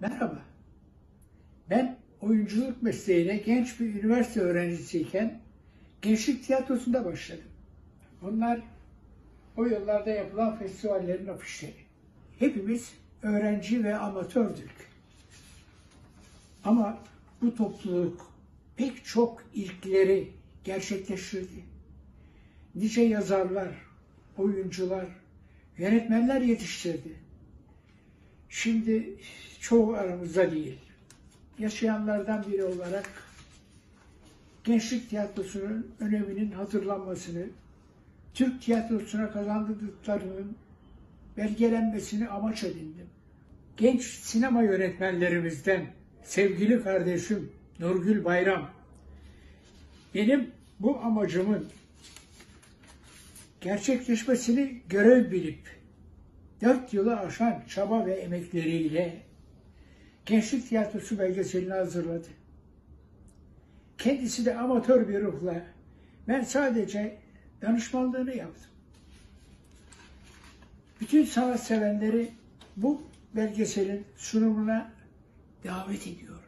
Merhaba. Ben oyunculuk mesleğine genç bir üniversite öğrencisiyken Gençlik Tiyatrosu'nda başladım. Bunlar o yıllarda yapılan festivallerin afişleri. Hepimiz öğrenci ve amatördük. Ama bu topluluk pek çok ilkleri gerçekleştirdi. Nice yazarlar, oyuncular, yönetmenler yetiştirdi. Şimdi çoğu aramızda değil. Yaşayanlardan biri olarak gençlik tiyatrosunun öneminin hatırlanmasını, Türk tiyatrosuna kazandırdıklarının belgelenmesini amaç edindim. Genç sinema yönetmenlerimizden sevgili kardeşim Nurgül Bayram, benim bu amacımın gerçekleşmesini görev bilip dört yılı aşan çaba ve emekleriyle Gençlik Tiyatrosu belgeselini hazırladı. Kendisi de amatör bir ruhla ben sadece danışmanlığını yaptım. Bütün sanat sevenleri bu belgeselin sunumuna davet ediyorum.